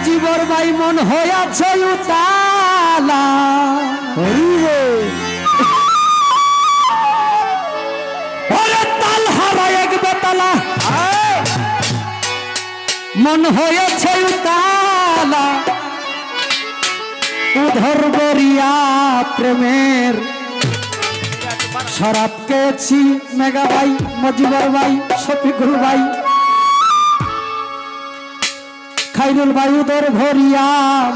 মজিবর ভাই মন হইয়াছে উতালা। মন হয়েছে উতালা। উধর গরিয়া প্রেমের শরাব কেছি মেগা ভাই, মজিবর ভাই শফিকুল ভাই। খাইরুল ভাই উদর ভরিয়া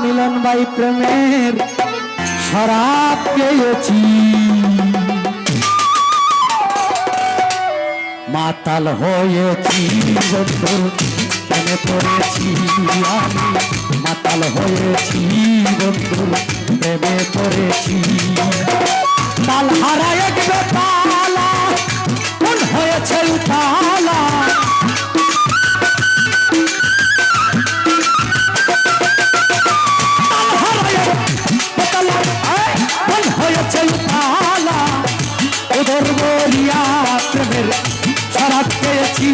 মিলন ভাই প্রেমের শরাব পেয়েছি। মাতাল হয়েছি, বন্ধুর প্রেমে পড়েছি আমি। মাতাল হয়েছি, বন্ধুর প্রেমে পড়েছি। তাল হারায় এক ওদের বলিয়া প্রেমের শরাব পেয়েছি।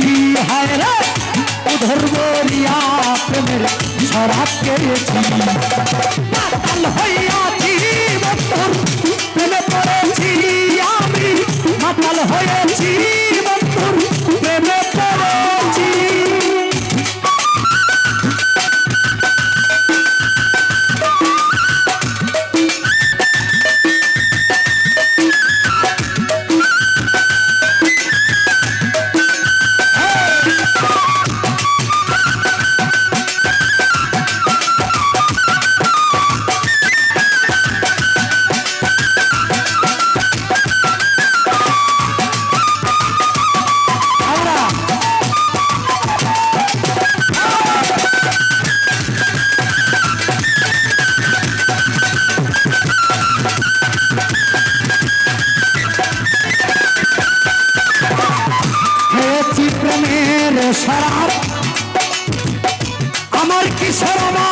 হায় রে উধর বলিয়া প্রেমের শরাব আমার কি শরাব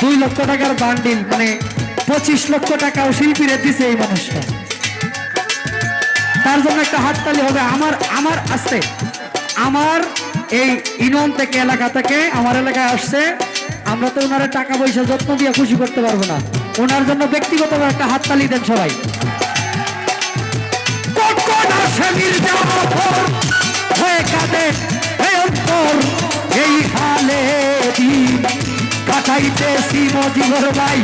দুই লক্ষ টাকার বান্ডিল মানে পঁচিশ লক্ষ টাকাও শিল্পীরে দিছে এই মানুষটা। তার জন্য একটা হাততালি হবে, আমার আমার আসছে আমার এই ইনম থেকে এলাকা থেকে, আমার এলাকায় আসছে, আমরা তো ওনারা টাকা পয়সা যত্ন দিয়ে খুশি করতে পারব না। ওনার জন্য ব্যক্তিগতভাবে একটা হাততালি দেন সবাই। এই হালে দিন। কাটাইতেছি মজিবর ভাই।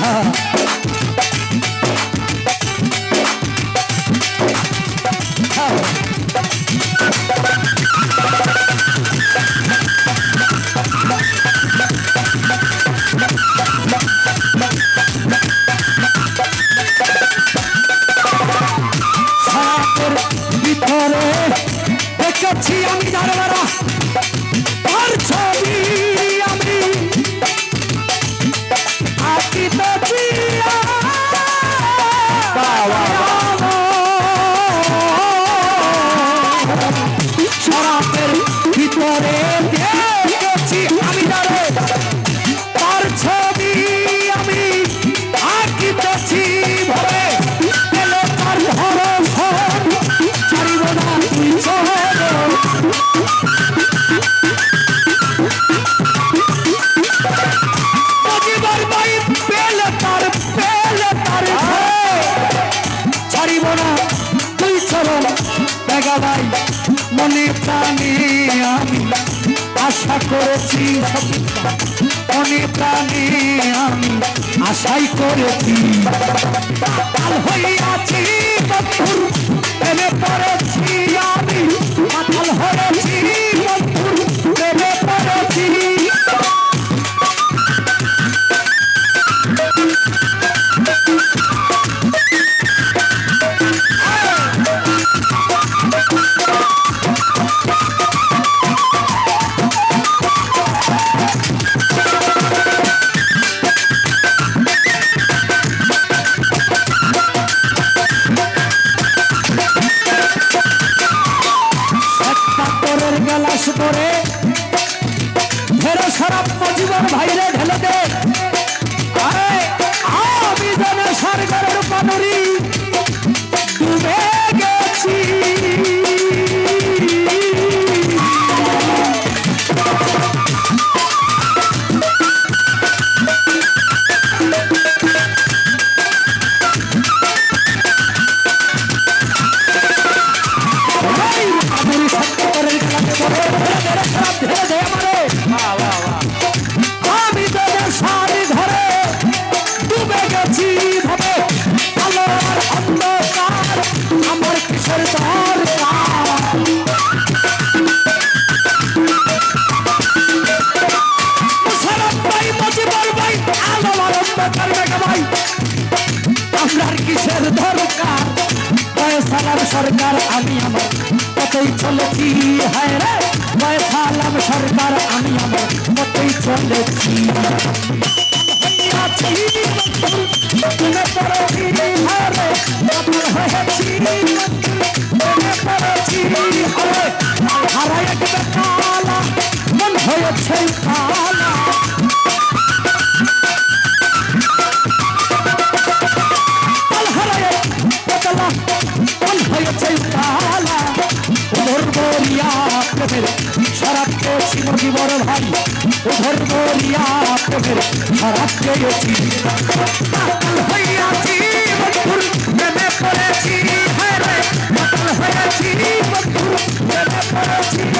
हाँ লাগাবাই মনে প্রাণে আমি আশা করেছি মনে প্রাণে আমি আশাই করেছি। সরকার আমি আমার কতই চলেছি হায় রে পয়সালাম সরকার আমি আমার কতই চলেছি হইয়াছি তুলে পড়েছি হায় রে পাগল হয়েছি তুলে পড়েছি হায় হারাই এক বেকালা মন হয়েছে কালা কাল হারায় বদলা মন হয়েছে কালা উধর বরিয়া প্রেমের